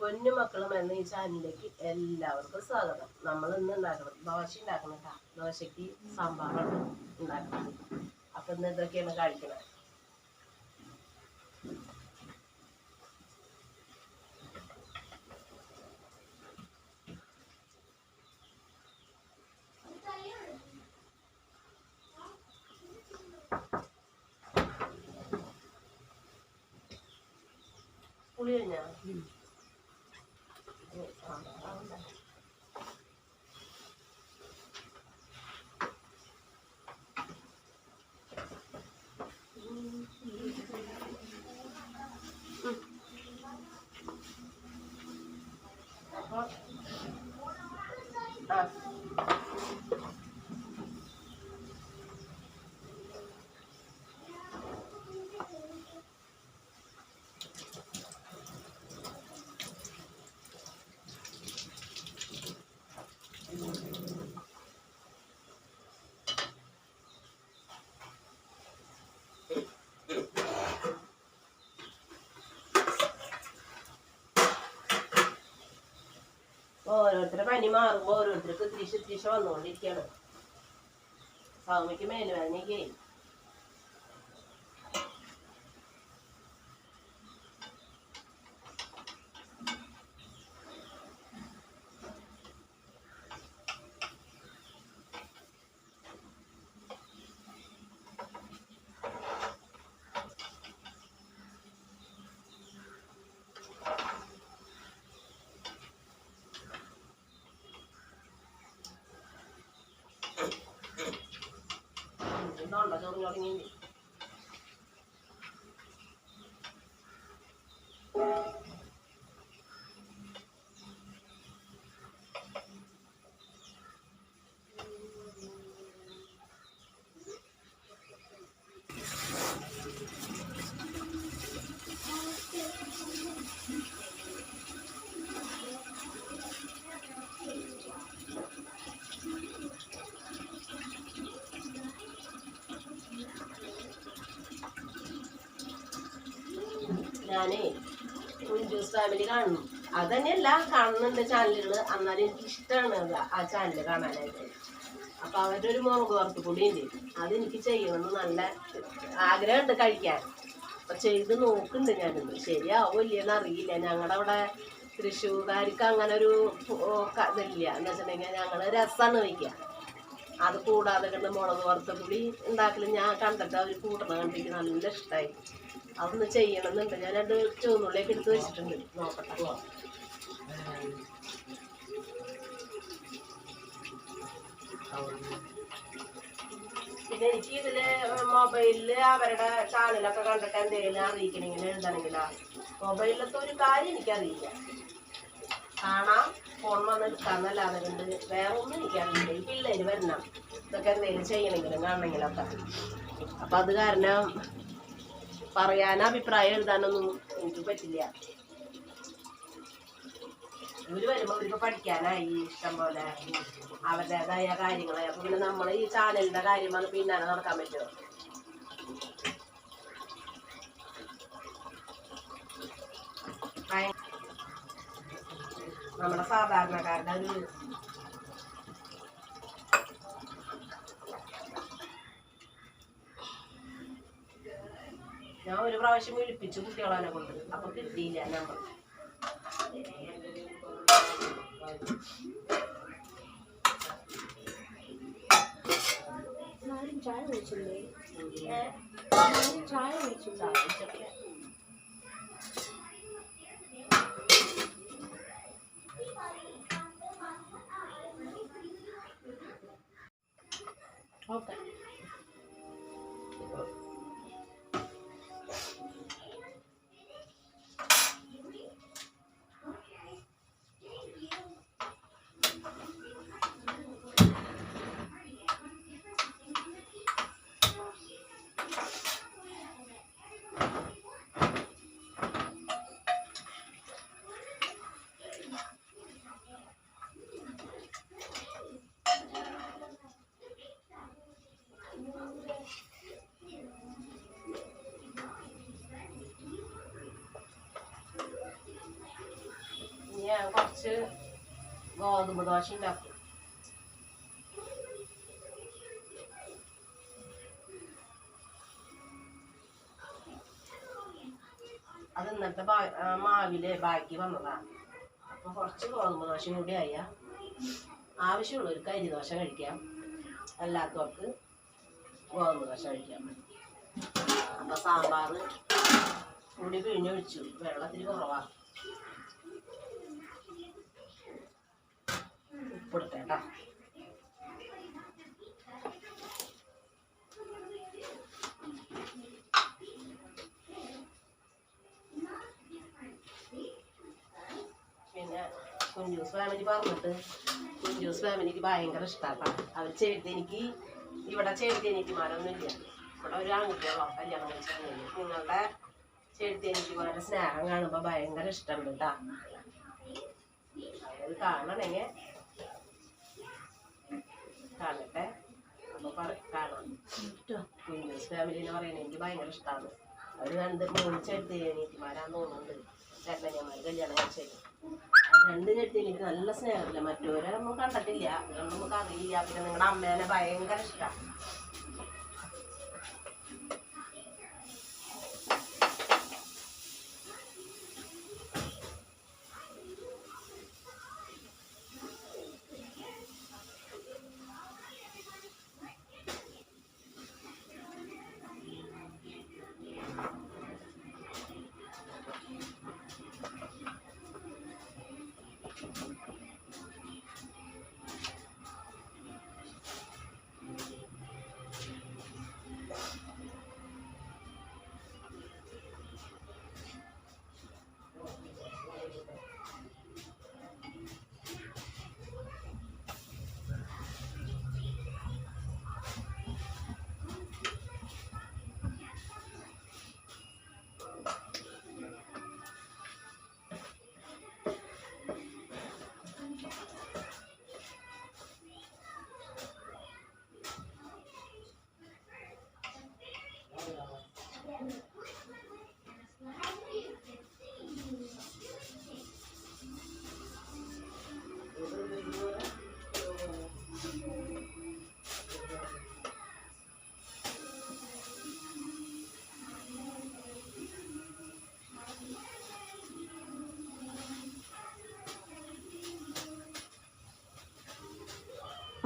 പൊന്നു മക്കളും എന്ന ഈ ചാനലിലേക്ക് എല്ലാവർക്കും സ്വാഗതം. നമ്മൾ ഇന്ന് ഉണ്ടാക്കണം ദോശ ഉണ്ടാക്കണം കേട്ടോ ദോശയ്ക്ക് സാമ്പാറാണ് ഉണ്ടാക്കുന്നത്. അപ്പൊ ഇന്ന് ഇതൊക്കെയാണ് കഴിക്കണത് പുളി ആ, ആ, ഉണ്ട്. അപ്പൊ ആ ഓരോരുത്തരുടെ പനി മാറുമ്പോൾ ഓരോരുത്തർക്ക് തിരിച്ച് തിരിച്ച് വന്നുകൊണ്ടിരിക്കുകയാണ്. സൗമ്യക്ക് മേലുവേദനയൊക്കെ തുടങ്ങി ഞാനേ കുഞ്ചൂസ് ഫാമിലി കാണുന്നു. അത് തന്നെയല്ല കാണുന്നുണ്ട് ചാനലുകൾ എന്നാലും എനിക്ക് ഇഷ്ടമാണ് ആ ചാനൽ കാണാനായിട്ട്. അപ്പൊ അവരുടെ ഒരു മുളക് വറുത്ത് പൊടിയുണ്ട് അതെനിക്ക് ചെയ്യണമെന്ന് നല്ല ആഗ്രഹമുണ്ട് കഴിക്കാൻ. അപ്പൊ ചെയ്ത് നോക്കുന്നുണ്ട് ഞാനിത് ശരിയാവോ ഇല്ലെന്ന് അറിയില്ല. ഞങ്ങളുടെ അവിടെ തൃശ്ശൂർക്കാർക്ക് അങ്ങനെ ഒരു ഇതില്ല. എന്ന് വെച്ചിട്ടുണ്ടെങ്കിൽ ഞങ്ങൾ രസമാണ് വയ്ക്കുക അത് കൂടാതെ കണ്ട് മുളക് വറുത്ത പുളി ഉണ്ടാക്കൽ ഞാൻ കണ്ടിട്ട് അവർ കൂട്ടണ കണ്ടിട്ട് നല്ല ഇഷ്ടമായി അതൊന്ന് ചെയ്യണമെന്നുണ്ട്. ഞാനത് ചുവന്നുള്ളിലേക്ക് എടുത്ത് വെച്ചിട്ടുണ്ട്. നോക്കട്ടെ പിന്നെ എനിക്ക് ഇതിൽ മൊബൈലിൽ അവരുടെ ചാനലൊക്കെ കണ്ടിട്ട് എന്തെങ്കിലും അറിയിക്കണമെങ്കിൽ എഴുതണമെങ്കിലോ മൊബൈലിലത്തെ ഒരു കാര്യം എനിക്കറിയില്ല. കാണാം ഫോൺ വന്ന് എടുക്കാന്നല്ലാതെ കണ്ട് വേറെ ഒന്നും എനിക്കറിയില്ല. ഈ പിള്ളേര് വരണം. ഇതൊക്കെ എന്തെങ്കിലും ചെയ്യണമെങ്കിലും കാണണമെങ്കിലും ഒക്കെ അപ്പൊ അത് കാരണം പറയാൻ അഭിപ്രായം എഴുതാനൊന്നും എനിക്ക് പറ്റില്ല. ഇവർ വരുമ്പോ ഇവർക്ക് പഠിക്കാനായി ഇഷ്ടം പോലെ അവരുടേതായ കാര്യങ്ങളെ. അപ്പൊ പിന്നെ നമ്മൾ ഈ ചാനലിന്റെ കാര്യമാണ് പിന്നാലെ നടക്കാൻ പറ്റുമോ നമ്മുടെ സാധാരണക്കാരുടെ ഒരു ഞാൻ ഒരു പ്രാവശ്യം വിളിപ്പിച്ചു കുട്ടികളെ കൊണ്ട്. അപ്പൊ കിട്ടിയില്ല നമ്പർ ചായ ചായ. ഓക്കെ. കുറച്ച് ഗോതമ്പ് ദോശ ഉണ്ടാക്കും. അത് ഇന്നത്തെ മാവിൽ ബാക്കി വന്നതാണ് അപ്പൊ കുറച്ച് ഗോതമ്പ് ദോശയും കൂടി ആയ. ഒരു അരി ദോശ കഴിക്കാം. അല്ലാത്തവർക്ക് ഗോതമ്പ് ദോശ കഴിക്കാം. അപ്പൊ സാമ്പാർ കൂടി പിഴിഞ്ഞൊഴിച്ചു. വെള്ളത്തിൽ കുറവാ. ഉപ്പിടുത്തേട്ടാ പിന്നെ കുഞ്ചൂസ് ഫാമിലി പറഞ്ഞിട്ട് കുഞ്ചൂസ് ഫാമിലിക്ക് ഭയങ്കര ഇഷ്ടാട്ടാ. അവർ ചെഴുത്തേനിക്ക് ഇവിടെ ചെഴുത്തേനിക്കുമാരൊന്നും ഇല്ല ഇവിടെ ഒരു ആൺകുട്ടികളോ കല്യാണം കഴിച്ചാൽ നിങ്ങളുടെ ചെഴുത്തേനിക്കുമാരുടെ സ്നേഹം കാണുമ്പോൾ ഭയങ്കര ഇഷ്ടമുണ്ട് കേട്ടോ അത് കാണണമെങ്കിൽ കാണട്ടെ അപ്പൊ പറ- കാണാം. കുഞ്ഞൂസ് ഫാമിലി എന്ന് പറയുന്നത് എനിക്ക് ഭയങ്കര ഇഷ്ടമാണ് അവർ രണ്ട് മൂന്ന് വരാൻ തോന്നുന്നുണ്ട്. ചേട്ടനിയന്മാർ കല്യാണം കഴിച്ചത് രണ്ട് ചെട്ടി എനിക്ക് നല്ല സ്നേഹമില്ല. മറ്റവരെ നമ്മൾ കണ്ടിട്ടില്ല. അതുകൊണ്ട് നമുക്ക് അറിയില്ല. പിന്നെ നിങ്ങളുടെ അമ്മേനെ ഭയങ്കര ഇഷ്ടമാണ്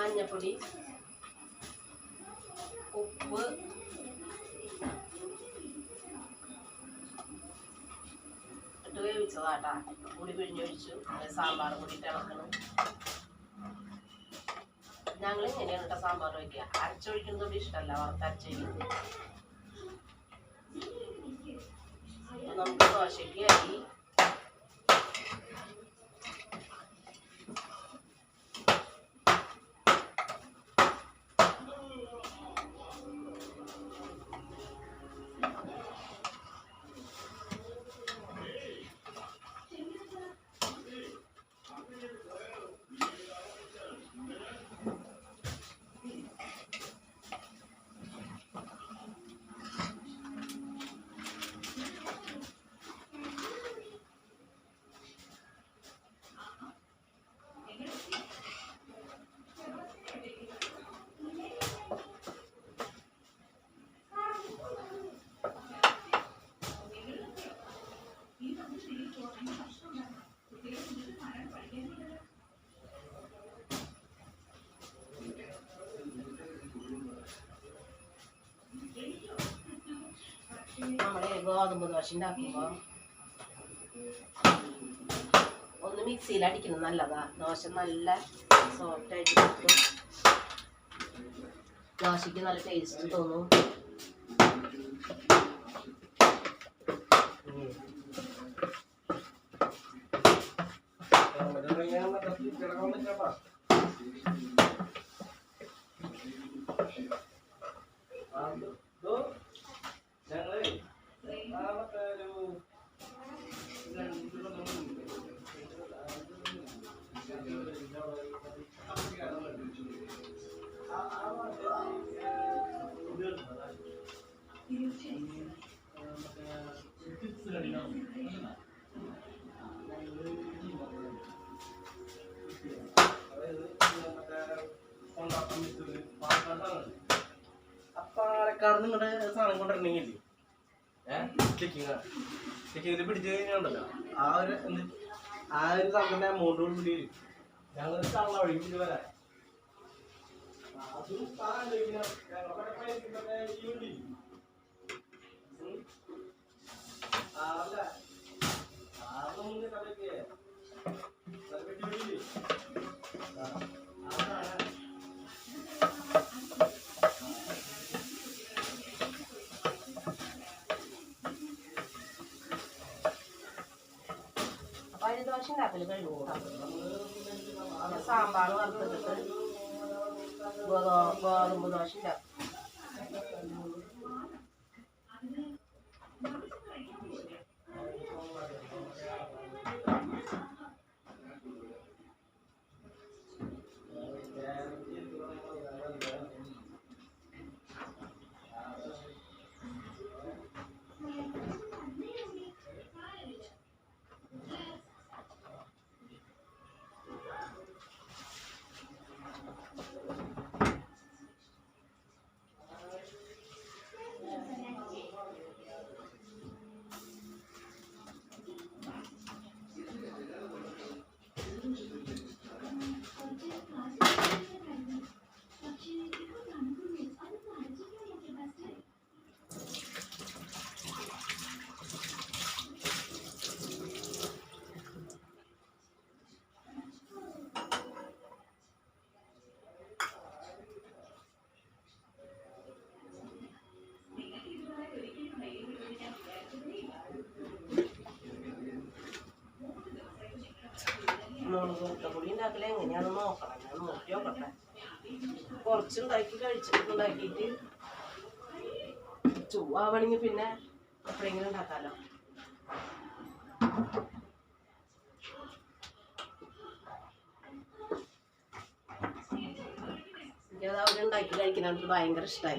മഞ്ഞപ്പൊടി ഉപ്പ് ഇട്ട് വേവിച്ചതാട്ടാ. കൂടി പിഴിഞ്ഞൊഴിച്ചു സാമ്പാർ കൂടി ഇളക്കണം. ഞങ്ങൾ ഇങ്ങനെയാണ് കേട്ടോ സാമ്പാർ വയ്ക്കുക അരച്ചൊഴിക്കുന്നത് ഇഷ്ടമല്ല വറുത്ത് അരച്ചൊഴിക്കുന്നത്. നമുക്ക് ദോശയ്ക്ക് അരി നമ്മളെ ഗോതമ്പ് ദോശ ഉണ്ടാക്കുമ്പോ ഒന്ന് മിക്സിയിൽ അടിക്കുന്നത് നല്ലതാ. ദോശ നല്ല സോഫ്റ്റ് ആയിട്ട് കിട്ടും. ദോശയ്ക്ക് നല്ല ടേസ്റ്റ് തോന്നും. പാലക്കാട് നിങ്ങളുടെ സാധനം കൊണ്ടുവരണമെങ്കിൽ ഏഹ് ചെക്കിങ് ചെക്കിങ്ങിൽ പിടിച്ചു കഴിഞ്ഞാണ്ടല്ലോ ആ ഒരു എന്ത്? ആ ഒരു സാധനത്തിന്റെ എമൗണ്ട് കൂടി ഞങ്ങൾ തള്ള വഴി പിടിച്ച് വരാൻ അതും അപ്പൊ അതിന് ദോശ സാമ്പാർ വറുത്തെടുത്ത് ഗോതമ്പ് ദോശ ഉണ്ടാക്കും. മുളക് പൊടി ഉണ്ടാക്കല എങ്ങനെയാണെന്ന് നോക്കണം. ഞാൻ നോക്കി നോക്കട്ടെ. കുറച്ചുണ്ടാക്കി കഴിച്ചിട്ടുണ്ടാക്കിയിട്ട് ചൂവാവണമെങ്കിൽ പിന്നെ എപ്പോഴെങ്കിലും ഉണ്ടാക്കാലോ. എനിക്കത് അവരുണ്ടാക്കി കഴിക്കുന്ന എനിക്ക് ഭയങ്കര ഇഷ്ടമായി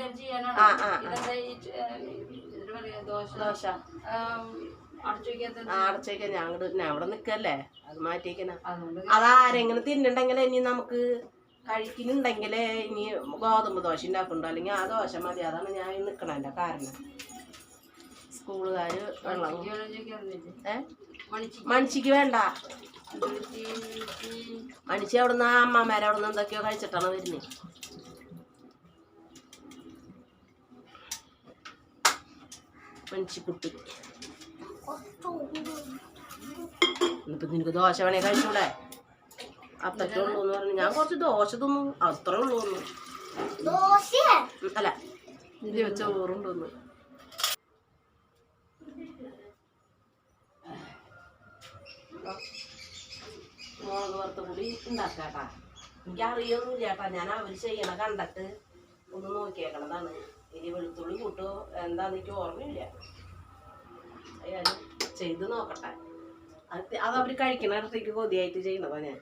ഇതിലെന്താ ചെയ്യാനാണോ? ഇതെന്താ ഈ ദോശ? ദോശ. അവിടെ നിക്കല്ലേ? അത് മാറ്റിക്കണ അതാരെങ്കിലും തിന്നുണ്ടെങ്കിൽ ഇനി നമുക്ക് കഴിക്കുന്നുണ്ടെങ്കിൽ ഇനി ഗോതമ്പ് ദോശ ഉണ്ടാക്കുന്നുണ്ടോ? അല്ലെങ്കിൽ ആ ദോശ മതി. അതാണ് ഞാൻ നിൽക്കണതിന്റെ കാരണം. സ്കൂളുകാര് വെള്ളം മണിച്ചിക്ക് വേണ്ട. മനുഷ്യ അവിടുന്ന് അമ്മമാരെ അവിടുന്ന് എന്തൊക്കെയോ കഴിച്ചിട്ടാണ് വരുന്നത് മനുഷ്യക്കുട്ടി ഇന്നിപ്പം നിനക്ക് ദോശ വേണേ കഴിച്ചൂടെ? അത്രയ്ക്കേ ഉള്ളൂ എന്ന് പറഞ്ഞു. ഞാൻ കുറച്ച് ദോശ തിന്നു. അത്രേ ഉള്ളൂ എന്ന് അല്ല. ഇതിൽ വെച്ച ചോറുണ്ടെന്ന് മുളക് വറുത്ത കൂടി ഉണ്ടാക്കാട്ടാ. എനിക്കറിയൊന്നുമില്ല കേട്ടാ ഞാൻ അവർ ചെയ്യണ കണ്ടിട്ട് ഒന്ന് നോക്കിയേക്കണതാണ്. ഇനി വെളുത്തുള്ളി കൂട്ടോ എന്താന്ന് എനിക്ക് ഓർമ്മയില്ല. ചെയ്ത് നോക്കട്ടെ. അത് അത് കഴിക്കണ ഇടത്തേക്ക് കൊതിയായിട്ട് ചെയ്യണതാ ഞാൻ.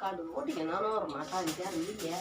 കടുക് പൊട്ടിക്കണതാണ് ഓർമ്മ. കേട്ടോ എനിക്കറിയില്ല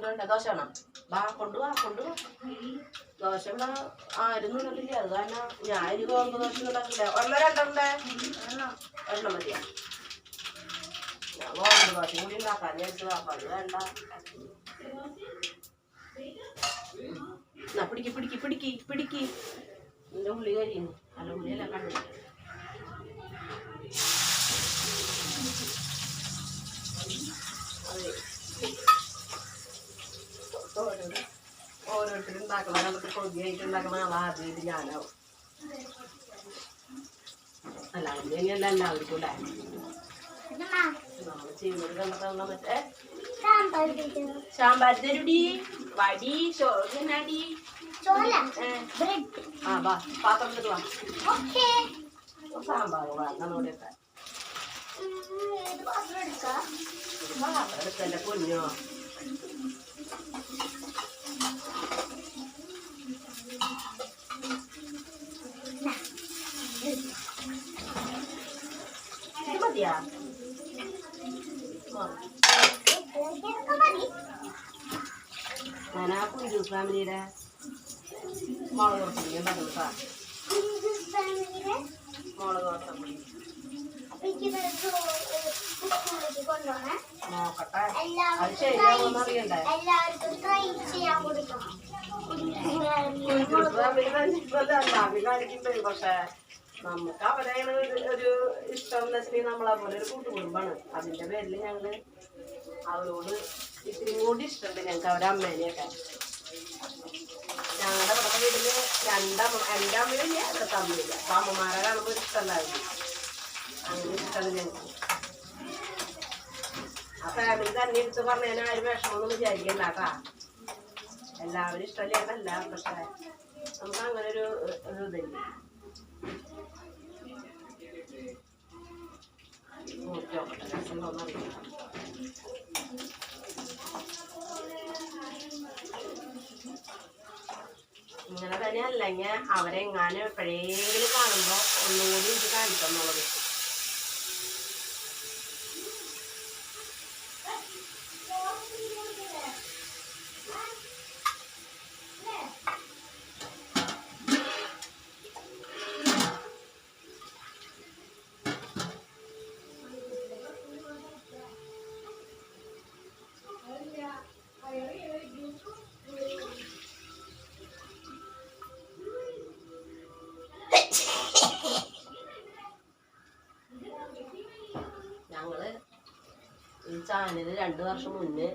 എന്നിട്ടുണ്ട് ദോശ വേണം. വാ കൊണ്ടുവാ ദോശ ഇവിടെ ആരും നിന്നിട്ടില്ല അത് കാരണം ഞാൻ ഇനി ഗോതമ്പ് ദോശ ഉണ്ടാക്കില്ല. ഒന്നോ രണ്ടെണ്ണേ ഒന്നര മതിയാ? ഞാൻ ദോശ കൂടി ഉണ്ടാക്കാൻ വിചാരിച്ചതാ. അപ്പൊ അത് വേണ്ട. പിടിക്ക് പിടിക്ക് പിടിക്ക് പിടിക്ക്. നിന്റെ ഉള്ളി കരിയുന്നു. അല്ല ഉള്ളിയല്ല കണ്ടില്ല അതെ ഓരോരു- ഓരോരുത്തരും ഉണ്ടാക്കണ. നമുക്ക് കൊതിയായിട്ട് ഉണ്ടാക്കണ. ആളാദ്യമായിട്ട് ഞാനാവും. അല്ല അങ്ങനെയല്ല എല്ലാവർക്കും അല്ലേ? നമ്മൾ ചെയ്യുന്നത് കണ്ടിട്ടാണ് മറ്റേ? ശാമ്പാരത്തരുടി തരുടി. വടി ചോടി ആ വാ പാത്രം തരുവാ സാമ്പാർ വാങ്ങാനോടെ പാത്രം എടുക്കാം? പാത്രം എടുക്കല്ലേ പൊന്നോ? മതിയാ. ഞാൻ ആ കുഞ്ചു ഫാമിലിയുടെ മുളക് കുറച്ചുകൂടി ഉണ്ടാക്കുന്നു കേട്ടോ മുളക് കുറച്ചുകൂടി കൊണ്ടുപോണേ നോക്കട്ടെ അത് കൊടുക്കണം കുഞ്ചു ഫാമിലി കാണിക്കുന്നുണ്ട് പക്ഷെ നമുക്ക് അവരെയാണ് ഒരു- ഇഷ്ടം എന്ന് വെച്ചിട്ടുണ്ടെങ്കിൽ നമ്മളെ പോലെ ഒരു കൂട്ടുകുടുംബാണ്. അതിന്റെ പേരിൽ ഞങ്ങൾ അവരോട് ഇത്തിരി കൂടി ഇഷ്ടമുണ്ട് ഞങ്ങൾക്ക് അവരെ അമ്മേനെയൊക്കെ. ഞങ്ങളുടെ ഇവിടെ വീട്ടിൽ രണ്ടമ്മ എന്റെ അമ്മയില്ല ഇവിടുത്തെ അമ്മയില്ല അപ്പൊ അമ്മമാരെ കാണുമ്പോൾ ഒരു ഇഷ്ടമല്ലായിരുന്നു അങ്ങനെ ഇഷ്ടമാണ് ഞങ്ങൾക്ക്. ആ ഫാമിലി തന്നെ എടുത്ത് പറഞ്ഞതിന് ആരും വിഷമമൊന്നും വിചാരിക്കണ്ട കേട്ടാ. എല്ലാവരും ഇഷ്ടമല്ലാതല്ല പക്ഷെ നമുക്ക് അങ്ങനെ ഒരു ഇതില്ല. നോക്കി നോക്കട്ടെ രസം തോന്നറിയില്ല ഇങ്ങനെ തന്നെ അല്ലെങ്കിൽ അവരെങ്ങാനും എപ്പോഴേലും കാണുമ്പോൾ ഒന്നുകൂടി ഇത് കാണിക്കാന്നുള്ളത്. ഞങ്ങൾ ചാനൽ രണ്ട് വർഷം മുന്നേ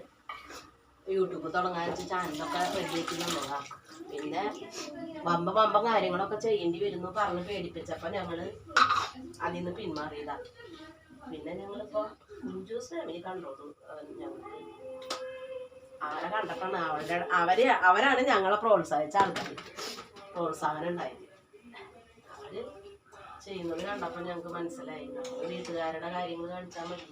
യൂട്യൂബ് തുടങ്ങാൻ വെച്ച ചാനലൊക്കെ റെഡിയാക്കി തന്നതാ പിന്നെ വമ്പ വമ്പ കാര്യങ്ങളൊക്കെ ചെയ്യേണ്ടി വരുന്നു പറഞ്ഞ് പേടിപ്പിച്ചപ്പോ ഞങ്ങൾ അതിൽ നിന്ന് പിന്മാറിയതാ. പിന്നെ ഞങ്ങളിപ്പോ ജ്യൂസ് ഫാമിലി കണ്ടോളൂ അവരെ കണ്ടപ്പോ അവരുടെ അവർ അവരാണ് ഞങ്ങളെ പ്രോത്സാഹിച്ച ആൾക്കാർ പ്രോത്സാഹനം ഉണ്ടായത്. അവർ ചെയ്യുന്നത് കണ്ടപ്പോൾ ഞങ്ങൾക്ക് മനസ്സിലായി. വീട്ടുകാരുടെ കാര്യങ്ങൾ കാണിച്ചാൽ മതി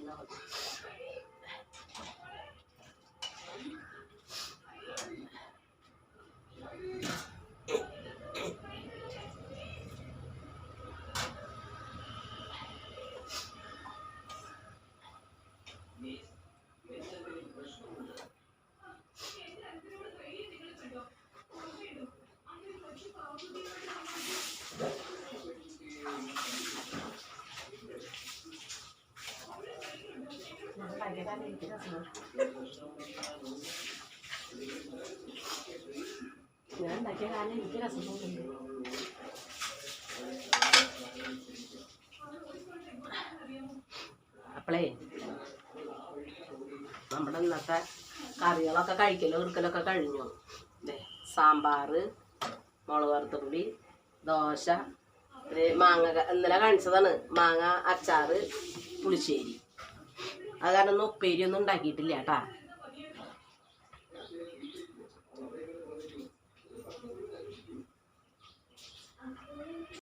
ഞാൻ അപ്പളേ നമ്മുടെ ഇന്നത്തെ കറികളൊക്കെ കഴിക്കലും ഒരുക്കലൊക്കെ കഴിഞ്ഞു? സാമ്പാർ മുളക് വറുത്തുള്ളി ദോശ മാങ്ങ ഇന്നലെ കാണിച്ചതാണ്. മാങ്ങ അച്ചാറ് പുളിശ്ശേരി. അത് കാരണം ഒന്നും ഉപ്പേരിയൊന്നും ഉണ്ടാക്കിയിട്ടില്ല കേട്ടാ.